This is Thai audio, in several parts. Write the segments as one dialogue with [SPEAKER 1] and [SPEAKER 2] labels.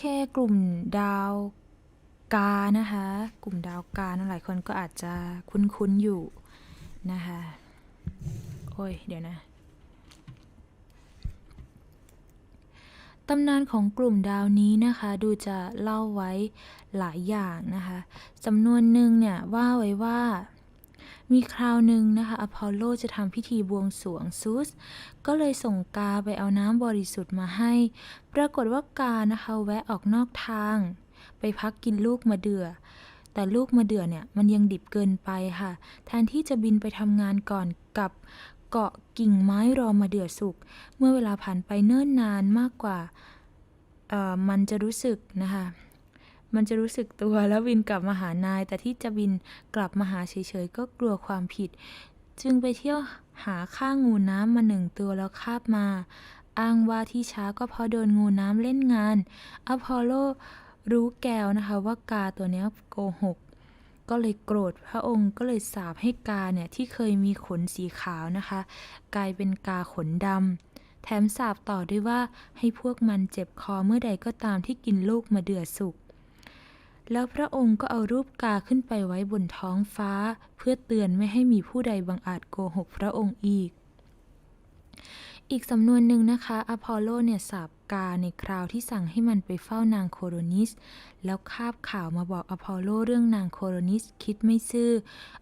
[SPEAKER 1] เคกลุ่มดาวกานะคะ กลุ่มดาวกาหลายคนก็อาจจะคุ้นๆอยู่นะคะ โอ้ย เดี๋ยวนะ ตำนานของกลุ่มดาวนี้นะคะ ดูจะเล่าไว้หลายอย่างนะคะจำนวนหนึ่งเนี่ยว่าไว้ว่า มีคราวหนึ่งนะคะอพอลโลจะทำพิธีบวงสรวงซูส ก็เลยส่งกาไปเอาน้ำบริสุทธิ์มาให้ ปรากฏว่ากานะคะแวะออกนอกทาง ไปพักกินลูกมะเดื่อแต่ลูกมะเดื่อเนี่ยมันยังดิบเกินไปค่ะ แทนที่จะบินไปทำงานก่อนกับเกาะกิ่งไม้รอมะเดื่อสุก เมื่อเวลาผ่านไปเนิ่นนานมากกว่าเอ่อมันจะรู้สึกนะคะ มันจะรู้สึกตัวแล้วบินกลับมาหานาย แต่ที่จะบินกลับมาหาเฉยๆก็กลัวความผิด จึงไปเที่ยวหาข้างงูน้ำมาหนึ่งตัวแล้วคาบมา อ้างว่าที่ช้าก็เพราะโดนงูน้ำเล่นงาน อพอลโลรู้แก้วนะคะว่ากาตัวนี้โกหก ก็เลยโกรธพระองค์ก็เลยสาปให้กาเนี่ยที่เคยมีขนสีขาวนะคะ กลายเป็นกาขนดำแถมสาปต่อด้วยว่าให้พวกมันเจ็บคอเมื่อใดก็ตามที่กินลูกมาเดือดสุก แล้วพระองค์ก็เอารูปกาขึ้นไปไว้บนท้องฟ้า เพื่อเตือนไม่ให้มีผู้ใดบังอาจโกหกพระองค์อีก อีกสำนวนหนึ่งนะคะอพอลโลเนี่ยสาบกาในคราวที่สั่งให้มันไปเฝ้านางโคโรนิส แล้วคาบข่าวมาบอกอพอลโลเรื่องนางโคโรนิสคิดไม่ซื่อ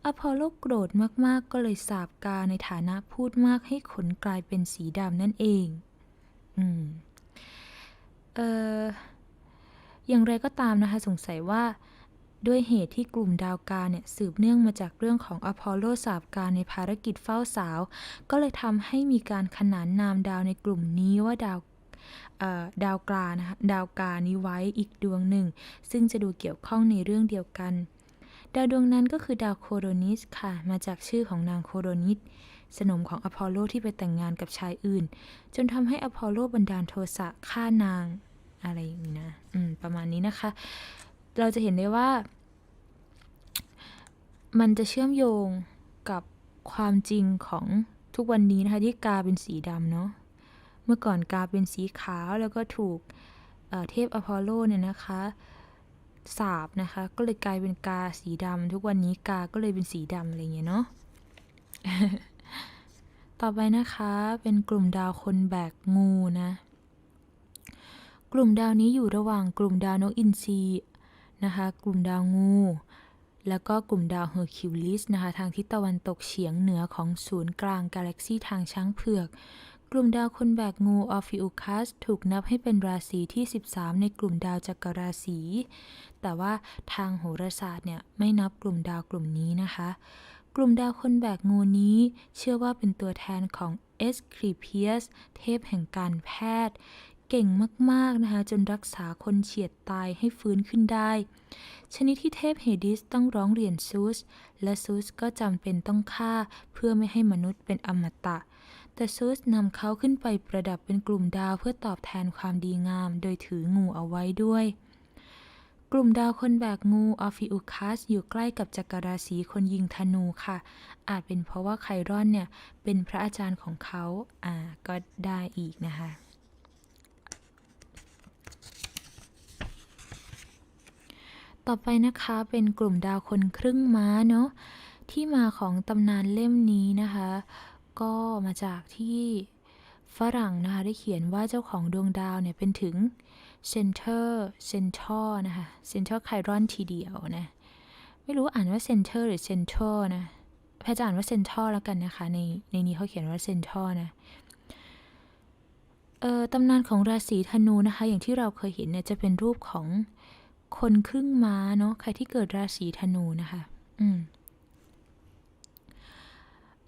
[SPEAKER 1] อพอลโลโกรธมากๆ ก็เลยสาบกาในฐานะพูดมากให้ขนกลายเป็นสีดำนั่นเอง อืม เอ่อ อย่างไรก็ตามนะคะสงสัยว่า ด้วยเหตุที่กลุ่มดาวกาเนี่ยสืบเนื่องมาจากเรื่องของอพอลโลสาบการในภารกิจเฝ้าสาว ก็เลยทำให้มีการขนานนามดาวในกลุ่มนี้ว่าดาวดาวกานะคะดาวกานี้ไว้อีกดวงหนึ่ง ซึ่งจะดูเกี่ยวข้องในเรื่องเดียวกัน ดาวดวงนั้นก็คือดาวโคโรนิสค่ะ มาจากชื่อของนางโคโรนิสสนมของอพอลโลที่ไปแต่งงานกับชายอื่น จนทำให้อพอลโลบันดาลโทสะฆ่านาง อะไรอย่างนี้นะอืมประมาณนี้นะคะ เราจะเห็นได้ว่า มันจะเชื่อมโยงกับความจริงของทุกวันนี้นะคะที่กาเป็นสีดำเนาะเมื่อก่อนกาเป็นสีขาวแล้วก็ถูกเเทพอพอลโลเนี่ยนะคะสาบนะคะ ก็เลยกลายเป็นกาสีดำทุกวันนี้กาก็เลยเป็นสีดำอะไรเงี้ยเนาะต่อไปนะคะเป็นกลุ่มดาวคนแบกงูนะ กลุ่มดาวนี้อยู่ระหว่างกลุ่มดาวนกอินทรีนะคะ กลุ่มดาวงู แล้วก็กลุ่มดาวเฮอร์คิวลิสนะคะ ทางทิศตะวันตกเฉียงเหนือของศูนย์กลางกาแล็กซีทางช้างเผือก กลุ่มดาวคนแบกงูออฟิอุคัสถูกนับให้เป็นราศีที่ 13 ในกลุ่มดาวจักรราศี แต่ว่าทางโหราศาสตร์เนี่ยไม่นับกลุ่มดาวกลุ่มนี้นะคะ กลุ่มดาวคนแบกงูนี้เชื่อว่าเป็นตัวแทนของเอสครีเพียส เทพแห่งการแพทย์ เก่งมากๆนะคะจนรักษาคนเฉียดตายให้ฟื้นขึ้นได้ ชนิดที่เทพเฮดิสต้องร้องเรียนซูส และซูสก็จำเป็นต้องฆ่าเพื่อไม่ให้มนุษย์เป็นอมตะ แต่ซูสนำเขาขึ้นไปประดับเป็นกลุ่มดาวเพื่อตอบแทนความดีงาม โดยถืองูเอาไว้ด้วยกลุ่มดาวคนแบกงูออฟิอุคัสอยู่ใกล้กับจักรราศีคนยิงธนูค่ะ อาจเป็นเพราะว่าไครอนเนี่ย เป็นพระอาจารย์ของเขา อ่า ก็ได้อีกนะคะ ต่อไปนะคะเป็นกลุ่มดาวคนครึ่งม้าเนาะที่มาของตำนานเล่มนี้นะคะ ก็มาจากที่ฝรั่งนะคะได้เขียนว่าเจ้าของดวงดาวเนี่ยเป็นถึงเซนเตอร์เซนทอร์นะคะเซนเตอร์ไครอนทีเดียวนะไม่รู้อ่านว่าเซนเตอร์หรือเซนทอร์นะแพทย์จะอ่านว่าเซนทอร์แล้วกันนะคะ ในในนี้เขาเขียนว่าเซนทอร์นะตำนานของราศีธนูนะคะ อย่างที่เราเคยเห็นเนี่ยจะเป็นรูปของ คนครึ่งม้าเนาะใครที่เกิดราศีธนูนะคะ อืม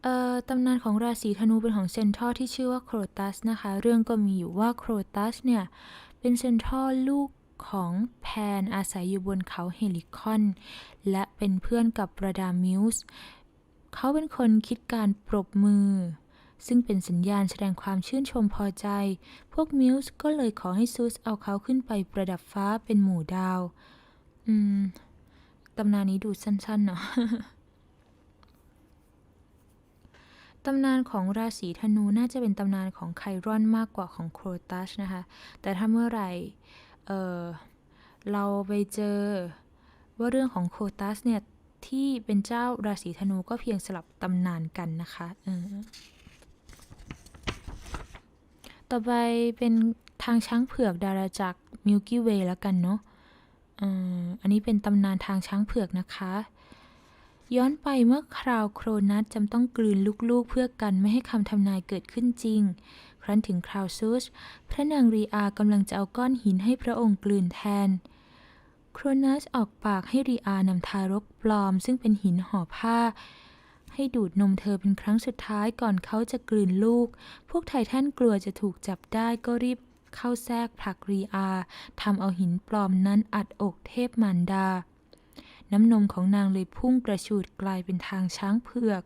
[SPEAKER 1] เอ่อตำนานของราศีธนูเป็นของเซนทอร์ที่ชื่อว่าโครตัสนะคะ เรื่องก็มีอยู่ว่าโครตัสเนี่ย เป็นเซนทอร์ลูกของแพนอาศัยอยู่บนเขาเฮลิคอน และเป็นเพื่อนกับประดามิวส์เขาเป็นคนคิดการปรบมือ ซึ่งเป็นสัญญาณแสดงความชื่นชมพอใจ พวกมิวส์ก็เลยขอให้ซูสเอาเขาขึ้นไปประดับฟ้าเป็นหมู่ดาว อืม ตำนานนี้ดูสั้นๆเนาะตำนานของราศีธนูน่าจะเป็นตำนานของไครอนมากกว่าของโครตัสนะคะ แต่ถ้าเมื่อไหร่เออเราไปเจอว่าเรื่องของโคตัสเนี่ย ที่เป็นเจ้าราศีธนูก็เพียงสลับตำนานกันนะคะ ต่อไปเป็นทางช้างเผือกดาราจักรมิลกี้เวย์แล้วกันเนาะอันนี้เป็นตำนานทางช้างเผือกนะคะ ย้อนไปเมื่อคราวโครนัสจำต้องกลืนลูกๆเพื่อกันไม่ให้คำทำนายเกิดขึ้นจริง ครั้นถึงคราวซูส พระนางรีอากำลังจะเอาก้อนหินให้พระองค์กลืนแทน โครนัสออกปากให้รีอานำทารกปลอม ซึ่งเป็นหินห่อผ้า ให้ดูดนมเธอเป็นครั้งสุดท้ายก่อนเขาจะกลืนลูก พวกไททันกลัวจะถูกจับได้ก็รีบเข้าแทรกผลักรีอาทำเอาหินปลอมนั้นอัดอกเทพมารดา น้ำนมของนางเลยพุ่งกระฉูดกลายเป็นทางช้างเผือก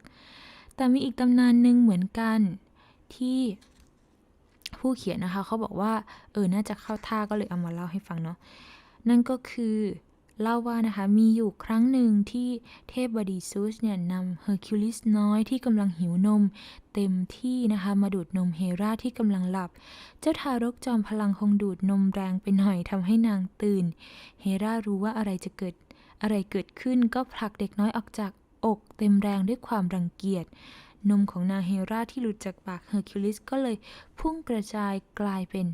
[SPEAKER 1] แต่มีอีกตำนานหนึ่งเหมือนกันที่ผู้เขียนนะคะเขาบอกว่าเออน่าจะเข้าท่าก็เลยเอามาเล่าให้ฟังเนาะนั่นก็คือ เล่าว่านะคะมีอยู่ครั้งหนึ่งที่เทพบดีซูสเนี่ยนำเฮอร์คิวลิสน้อยที่กำลังหิวนม เต็มที่นะคะมาดูดนมเฮราที่กำลังหลับ เจ้าทารกจอมพลังคงดูดนมแรงไปหน่อยทำให้นางตื่น เฮรารู้ว่าอะไรจะเกิดอะไรเกิดขึ้นก็ผลักเด็กน้อยออกจากอกเต็มแรงด้วยความรังเกียจนมของนางเฮราที่หลุดจากปากเฮอร์คิวลิสก็เลยพุ่งกระจายกลายเป็น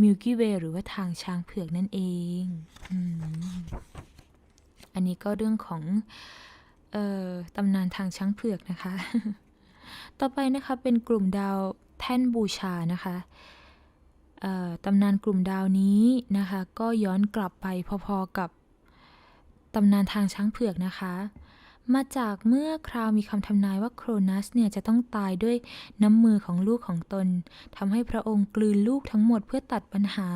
[SPEAKER 1] มิลกี้เวย์หรือว่าทางช้างเผือกนั่นเองออันนี้ก็เรื่องของออตำนานทางช้างเผือกนะคะ ต่อไปนะคะเป็นกลุ่มดาวแท่นบูชานะคะตำนานกลุ่มดาวนี้นะคะ ก็ย้อนกลับไปพอๆกับตำนานทางช้างเผือกนะคะ มาจากเมื่อคราวมีคำทำนายว่าโครนัสเนี่ยจะต้องตายด้วยน้ำมือของลูกของตนทำให้พระองค์กลืนลูกทั้งหมดเพื่อตัดปัญหา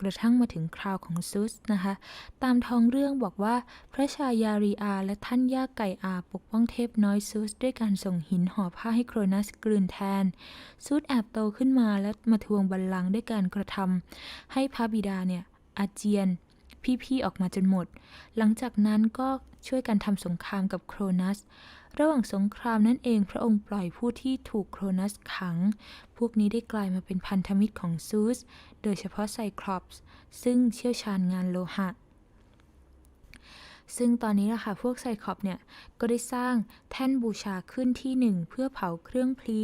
[SPEAKER 1] กระทั่งมาถึงคราวของซุสนะคะ ตามท้องเรื่องบอกว่าพระชายารีอาและท่านย่าไก่อาปกป้องเทพน้อยซุสด้วยการส่งหินห่อผ้าให้โครนัสกลืนแทน ซุสแอบโตขึ้นมาและมาทวงบัลลังก์ด้วยการกระทำให้พระบิดาเนี่ยอาเจียน พี่ๆออกมาจนหมด หลังจากนั้นก็ช่วยกันทำสงครามกับโครนัส ระหว่างสงครามนั่นเองพระองค์ปล่อยผู้ที่ถูกโครนัสขัง พวกนี้ได้กลายมาเป็นพันธมิตรของซูส โดยเฉพาะไซคลอปส์ซึ่งเชี่ยวชาญงานโลหะ ซึ่งตอนนี้ล่ะค่ะพวกไซคลอปส์เนี่ย ก็ได้สร้างแท่นบูชาขึ้นที่หนึ่งเพื่อเผาเครื่องพลี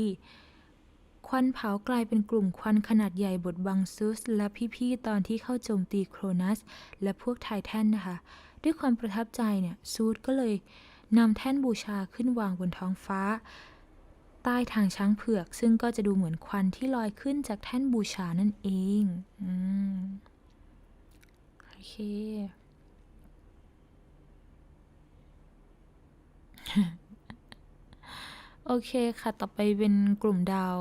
[SPEAKER 1] ควันเผากลายเป็นกลุ่มควันขนาดใหญ่บดบังซูสและพี่ๆตอนที่เข้าโจมตีโครนัส และพวกไททันนะคะ ด้วยความประทับใจเนี่ยซูสก็เลยนำแท่นบูชาขึ้นวางบนท้องฟ้า ใต้ทางช้างเผือก ซึ่งก็จะดูเหมือนควันที่ลอยขึ้นจากแท่นบูชานั่นเองอืมโอเคโอเคค่ะ ต่อไปเป็นกลุ่มดาว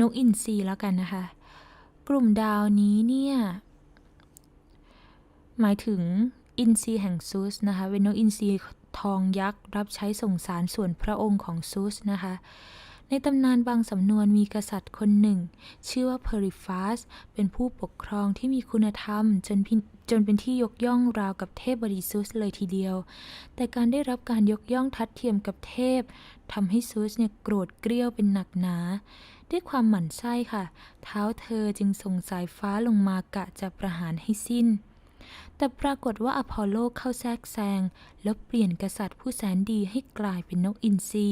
[SPEAKER 1] นกอินทรีแล้วกันนะคะ กลุ่มดาวนี้เนี่ย หมายถึงอินทรีแห่งซูสนะคะ เป็นนกอินทรีทองยักษ์ รับใช้ส่งสารส่วนพระองค์ของซูสนะคะในตำนานบางสำนวนมีกษัตริย์คนหนึ่ง ชื่อว่าเพริฟาสเป็นผู้ปกครองที่มีคุณธรรมจนจนเป็นที่ยกย่องราวกับเทพบริซุสเลยทีเดียว แต่การได้รับการยกย่องทัดเทียมกับเทพทำให้ซูสเนี่ยโกรธเกรี้ยวเป็นหนักหนา ด้วยความหมั่นไส้ค่ะ เท้าเธอจึงส่งสายฟ้าลงมากะจะประหารให้สิ้น แต่ปรากฏว่าอพอลโลเข้าแทรกแซง แล้วเปลี่ยนกษัตริย์ผู้แสนดีให้กลายเป็นนกอินทรี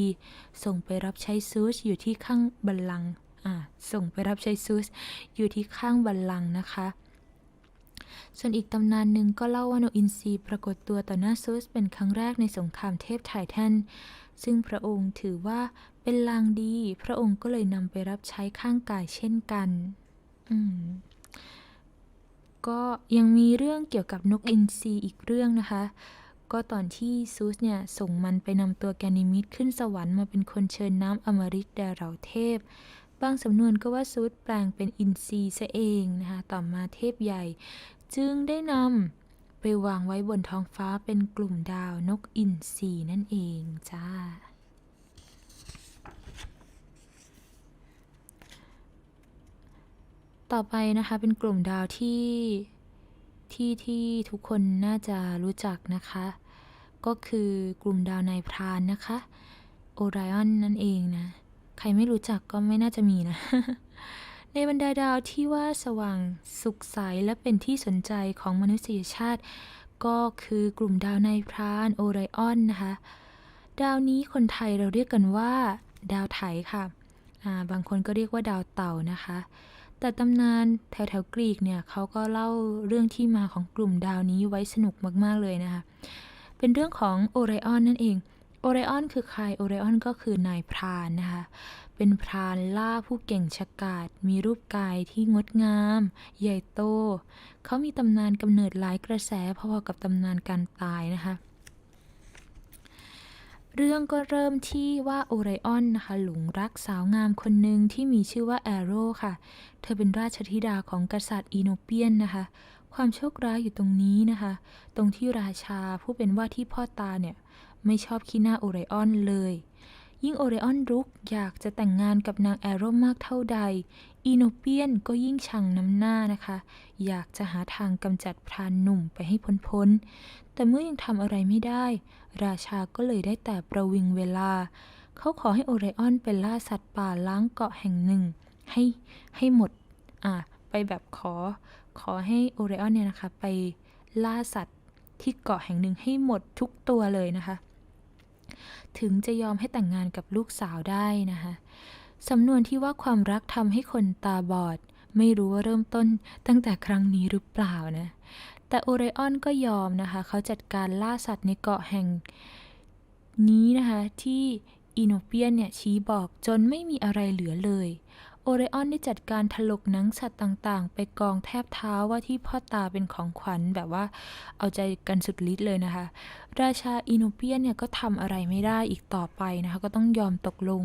[SPEAKER 1] ส่งไปรับใช้ซูสอยู่ที่ข้างบัลลังก์อ่าส่งไปรับใช้ซูสอยู่ที่ข้างบัลลังก์นะคะส่วนอีกตำนานหนึ่งก็เล่าว่านกอินทรีปรากฏตัวต่อหน้าซูสเป็นครั้งแรกในสงครามเทพไททัน ซึ่งพระองค์ถือว่าเป็นลางดี พระองค์ก็เลยนำไปรับใช้ข้างกายเช่นกัน อืมก็ยังมีเรื่องเกี่ยวกับนกอินทรีอีกเรื่องนะคะ ก็ตอนที่ซูสเนี่ยส่งมันไปนำตัวแกนิมิดขึ้นสวรรค์มาเป็นคนเชิญน้ำอมฤตแด่เหล่าเทพ บางสำนวนก็ว่าซูสแปลงเป็นอินทรีซะเองนะคะ ต่อมาเทพใหญ่ จึงได้นำ ไปวางไว้บนท้องฟ้าเป็นกลุ่มดาวนกอินทรีนั่นเองจ้า ต่อไปนะคะเป็นกลุ่มดาวที่ที่ที่ทุกคนน่าจะรู้จักนะคะ ก็คือกลุ่มดาวนายพรานนะคะโอไรออนนั่นเองนะ ใครไม่รู้จักก็ไม่น่าจะมีนะ ในบรรดาดาวที่ว่าสว่างสุขใสและเป็นที่สนใจของมนุษยชาติ ก็คือกลุ่มดาวนายพรานโอไรออนนะคะ ดาวนี้คนไทยเราเรียกกันว่า ดาวไถค่ะาบางคนก็เรียกว่าดาวเต่านะคะ แต่ตำนานแถวแถวกรีกเนี่ยเขาก็เล่าเรื่องที่มาของกลุ่มดาวนี้ไว้สนุกมากๆเลยนะคะ เป็นเรื่องของโอไรออนนั่นเอง โอไรออนคือใคร โอไรออนก็คือนายพรานนะคะ เป็นพรานล่าผู้เก่งฉกาจมีรูปกายที่งดงาม ใหญ่โต เขามีตำนานกำเนิดหลายกระแสพอๆกับตำนานการตายนะคะ เรื่องก็เริ่มที่ว่าโอไรออนนะคะหลงรักสาวงามคนหนึ่งที่มีชื่อว่าแอโร่ค่ะ เธอเป็นราชธิดาของกษัตริย์อีโนเปียนนะคะ ความโชคร้ายอยู่ตรงนี้นะคะ ตรงที่ราชาผู้เป็นว่าที่พ่อตาเนี่ย ไม่ชอบขี้หน้าโอไรออนเลย ยิ่งโอไรออนรุกอยากจะแต่งงานกับนางแอโรมากเท่าใด อีโนเปียนก็ยิ่งชังน้ำหน้านะคะ อยากจะหาทางกำจัดพรานหนุ่มไปให้พ้นๆ แต่เมื่อยังทำอะไรไม่ได้ ราชาก็เลยได้แต่ประวิงเวลา เขาขอให้โอไรออนไปล่าสัตว์ป่าล้างเกาะแห่งหนึ่ง ให้ให้หมดอะไปแบบขอ ขอให้โอไรออนเนี่ยนะคะไปล่าสัตว์ที่เกาะแห่งหนึ่งให้หมดทุกตัวเลยนะคะ ถึงจะยอมให้แต่งงานกับลูกสาวได้นะคะสำนวนที่ว่าความรักทำให้คนตาบอด ไม่รู้ว่าเริ่มต้นตั้งแต่ครั้งนี้หรือเปล่านะ แต่โอไรออนก็ยอมนะคะ เขาจัดการล่าสัตว์ในเกาะแห่งนี้นะคะที่อีโนเปียนเนี่ยชี้บอกจนไม่มีอะไรเหลือเลย โอเรออนได้จัดการถลกหนังสัตว์ต่างๆ ไปกองแทบเท้าว่าที่พ่อตาเป็นของขวัญแบบว่าเอาใจกันสุดฤทธิ์เลยนะคะ ราชาอีโนเปียนเนี่ยก็ทำอะไรไม่ได้อีกต่อไปนะคะ ก็ต้องยอมตกลง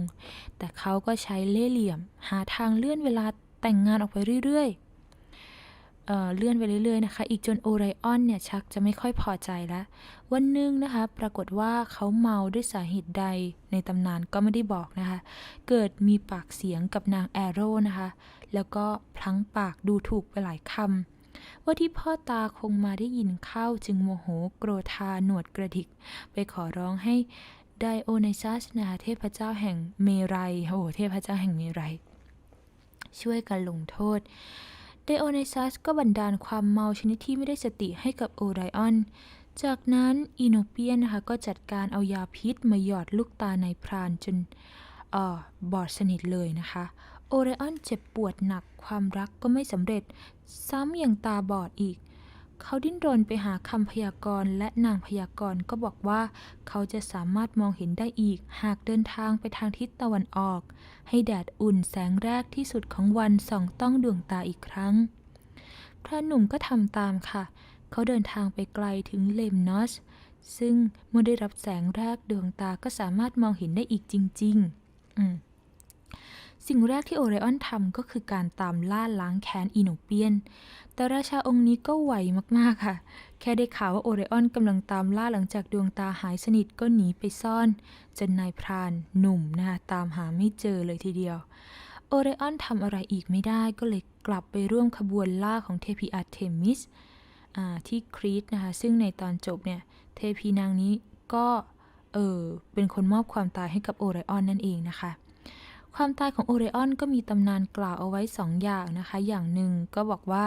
[SPEAKER 1] แต่เขาก็ใช้เล่ห์เหลี่ยม หาทางเลื่อนเวลาแต่งงานออกไปเรื่อยๆ เเลื่อนไปเรื่อยๆนะคะ อีกจนโอไรออนเนี่ยชักจะไม่ค่อยพอใจแล้ว วันหนึ่งนะคะ ปรากฏว่าเขาเมาด้วยสาเหตุใดในตำนานก็ไม่ได้บอกนะคะ เกิดมีปากเสียงกับนางแอโร่นะคะ แล้วก็พลั้งปากดูถูกไปหลายคำว่าที่พ่อตาคงมาได้ยินเข้าจึงโมโหโกรธาหนวดกระดิก ไปขอร้องให้ไดโอไนซัสนะคะเทพเจ้าแห่งเมรัยโอ้เทพเจ้าแห่งเมรัยช่วยกันลงโทษ ไดโอไนซัสก็บันดาลความเมาชนิดที่ไม่ได้สติให้กับโอไรออน จากนั้นอีโนเปียนนะคะก็จัดการเอายาพิษมาหยอดลูกตาในพรานจนออบอดสนิทเลยนะคะ โอไรออนเจ็บปวดหนักความรักก็ไม่สำเร็จ ซ้ำยังตาบอดอีก เขาดิ้นรนไปหาคำพยากรณ์และนางพยากรณ์ก็บอกว่าเขาจะสามารถมองเห็นได้อีก หากเดินทางไปทางทิศตะวันออก ให้แดดอุ่นแสงแรกที่สุดของวันส่องต้องดวงตาอีกครั้ง พระหนุ่มก็ทำตามค่ะ เขาเดินทางไปไกลถึงเลมนอสซึ่งเมื่อได้รับแสงแรกดวงตาก็สามารถมองเห็นได้อีกจริงๆอืม สิ่งแรกที่โอไรออนทำก็คือการตามล่าล้างแค้นอีโนเปียน แต่ราชาองค์นี้ก็ไหวมากๆค่ะ แค่ได้ข่าวว่าโอไรออนกำลังตามล่าหลังจากดวงตาหายสนิทก็หนีไปซ่อน จนนายพรานหนุ่มนะคะตามหาไม่เจอเลยทีเดียว โอไรออนทำอะไรอีกไม่ได้ก็เลยกลับไปร่วมขบวนล่าของเทพีอาร์เทมิสที่ครีตนะคะ ซึ่งในตอนจบเนี่ยเทพีนางนี้ก็เออเป็นคนมอบความตายให้กับโอไรออนนั่นเองนะคะ ความตายของโอไรออนก็มีตำนานกล่าวเอาไว้สองอย่างนะคะ อย่างหนึ่งก็บอกว่า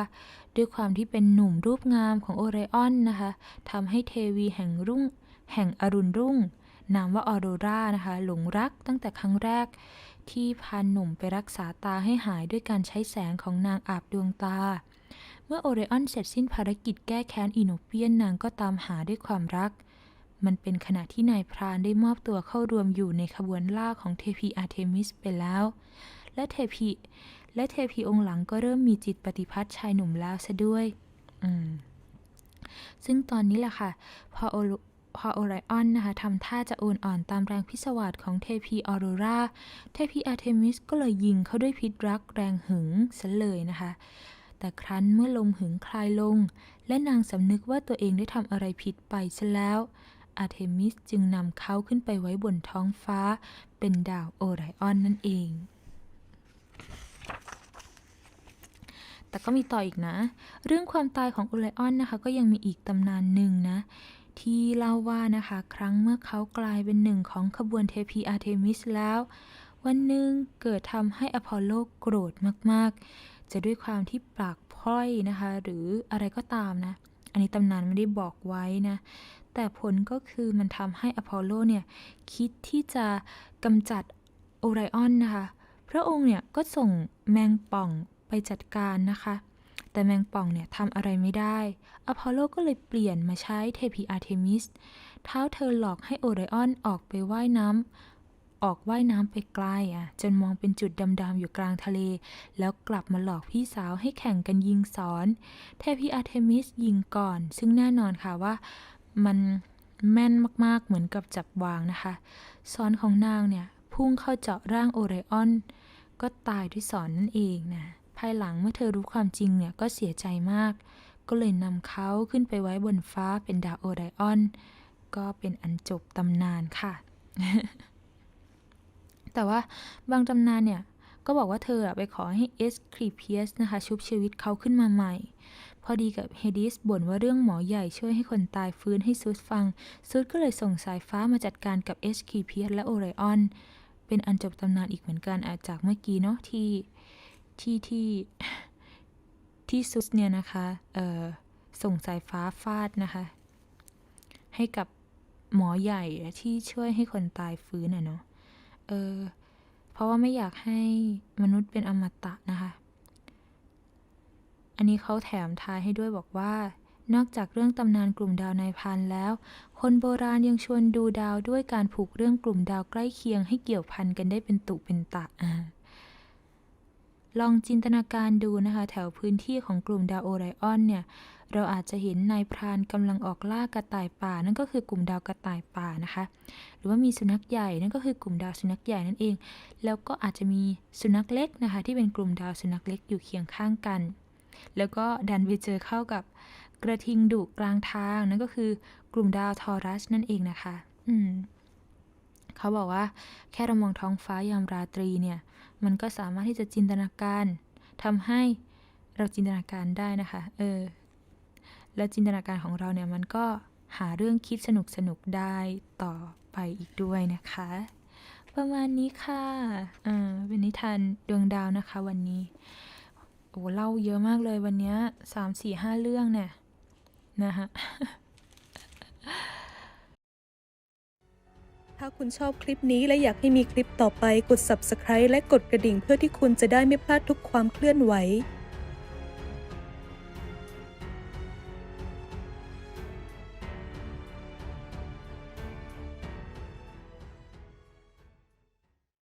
[SPEAKER 1] ด้วยความที่เป็นหนุ่มรูปงามของโอไรออนนะคะทำให้เทวีแห่งรุ่ง แห่งอรุณรุ่ง นามว่าออโรรานะคะ หลงรักตั้งแต่ครั้งแรก ที่พาหนุ่มไปรักษาตาให้หายด้วยการใช้แสงของนางอาบดวงตา เมื่อโอไรออนเสร็จสิ้นภารกิจแก้แค้นอีโนเปียนนางก็ตามหาด้วยความรัก มันเป็นขณะที่นายพรานได้มอบตัวเข้ารวมอยู่ในขบวนล่าของเทพีอาร์เทมิสไปแล้ว และเทพี และเทพีองค์หลังก็เริ่มมีจิตปฏิพัทธ์ชายหนุ่มแล้วซะด้วย อืม ซึ่งตอนนี้แหละค่ะ พอโอรพอโอไรออนนะคะทำท่าจะโอนอ่อนตามแรงพิศวาสของเทพีออโรรา เทพีอาร์เทมิสก็เลยยิงเขาด้วยพิษรักแรงหึงซะเลยนะคะ แต่ครั้นเมื่อลมหึงคลายลง และนางสำนึกว่าตัวเองได้ทำอะไรผิดไปซะแล้ว อาร์เทมิสจึงนำเขาขึ้นไปไว้บนท้องฟ้า เป็นดาวโอไรออนนั่นเอง แต่ก็มีต่ออีกนะ เรื่องความตายของโอไรออนนะคะก็ยังมีอีกตำนานหนึ่งนะที่เล่าว่านะคะครั้งเมื่อเขากลายเป็นหนึ่งของขบวนเทพีอาร์เทมิสแล้ว วันหนึ่งเกิดทำให้อพอลโลโกรธมาก ๆ จะด้วยความที่ปากพร่อยนะคะ หรืออะไรก็ตามนะ อันนี้ตำนานไม่ได้บอกไว้นะ แต่ผลก็คือมันทำให้อพอลโลเนี่ยคิดที่จะกำจัดโอไรออนนะคะ พระองค์เนี่ยก็ส่งแมงป่องไปจัดการนะคะ แต่แมงป่องเนี่ยทำอะไรไม่ได้ อพอลโลก็เลยเปลี่ยนมาใช้เทพีอาร์เทมิส เท้าเธอหลอกให้โอไรออนออกไปว่ายน้ำออกว่ายน้ำไปไกลอะจนมองเป็นจุดดำๆอยู่กลางทะเล แล้วกลับมาหลอกพี่สาวให้แข่งกันยิงสอน เทพีอาร์เทมิสยิงก่อน ซึ่งแน่นอนค่ะว่า มันแม่นมากๆเหมือนกับจับวางนะคะ สอนของนางเนี่ยพุ่งเข้าเจาะร่างโอไรออน ก็ตายด้วยสอนนั่นเองนะ ภายหลังเมื่อเธอรู้ความจริงเนี่ยก็เสียใจมาก ก็เลยนำเขาขึ้นไปไว้บนฟ้าเป็นดาวโอไรออน ก็เป็นอันจบตำนานค่ะ แต่ว่าบางตำนานเนี่ยก็บอกว่าเธอไปขอให้เอสครีเพียสนะคะ ชุบชีวิตเขาขึ้นมาใหม่ พอดีกับเฮดิสบ่นว่าเรื่องหมอใหญ่ช่วยให้คนตายฟื้นให้ซูสฟัง ซูสก็เลยส่งสายฟ้ามาจัดการกับเอสครีเพียสและโอไรออน เป็นอันจบตำนานอีกเหมือนกันอาจากเมื่อกี้เนาะที่ที่ที่ที่ซุสเนี่ยนะคะเอ่อส่งสายฟ้าฟาดนะคะ ให้กับหมอใหญ่ที่ช่วยให้คนตายฟื้นอะเนาะเออเพราะว่าไม่อยากให้มนุษย์เป็นอมตะนะคะ อันนี้เขาแถมท้ายให้ด้วยบอกว่า นอกจากเรื่องตำนานกลุ่มดาวนายพันแล้ว คนโบราณยังชวนดูดาวด้วยการผูกเรื่องกลุ่มดาวใกล้เคียงให้เกี่ยวพันกันได้เป็นตุเป็นตะอ่าลองจินตนาการดูนะคะแถวพื้นที่ของกลุ่มดาวโอไรออนเนี่ย เราอาจจะเห็นนายพรานกำลังออกล่ากระต่ายป่า นั่นก็คือกลุ่มดาวกระต่ายป่านะคะ หรือว่ามีสุนัขใหญ่นั่นก็คือกลุ่มดาวสุนัขใหญ่นั่นเอง แล้วก็อาจจะมีสุนัขเล็กนะคะ ที่เป็นกลุ่มดาวสุนัขเล็กอยู่เคียงข้างกัน แล้วก็ดันไปเจอเข้ากับกระทิงดุกลางทางนั่นก็คือกลุ่มดาวทอรัสนั่นเองนะคะ อืมเขาบอกว่าแค่เรามองท้องฟ้ายามราตรีเนี่ย มันก็สามารถที่จะจินตนาการทำให้เราจินตนาการได้นะคะ เออ แล้วจินตนาการของเราเนี่ยมันก็หาเรื่องคิดสนุกสนุกๆได้ต่อไปอีกด้วยนะคะ ประมาณนี้ค่ะเออเป็นนิทานดวงดาวนะคะวันนี้ โอ้เล่าเยอะมากเลยวันนี้สามสี่ห้าเรื่องเนี่ยนะคะ
[SPEAKER 2] ถ้าคุณชอบคลิปนี้และอยากให้มีคลิปต่อไปกด subscribe และกดกระดิ่งเพื่อที่คุณจะได้ไม่พลาดทุกความเคลื่อนไหว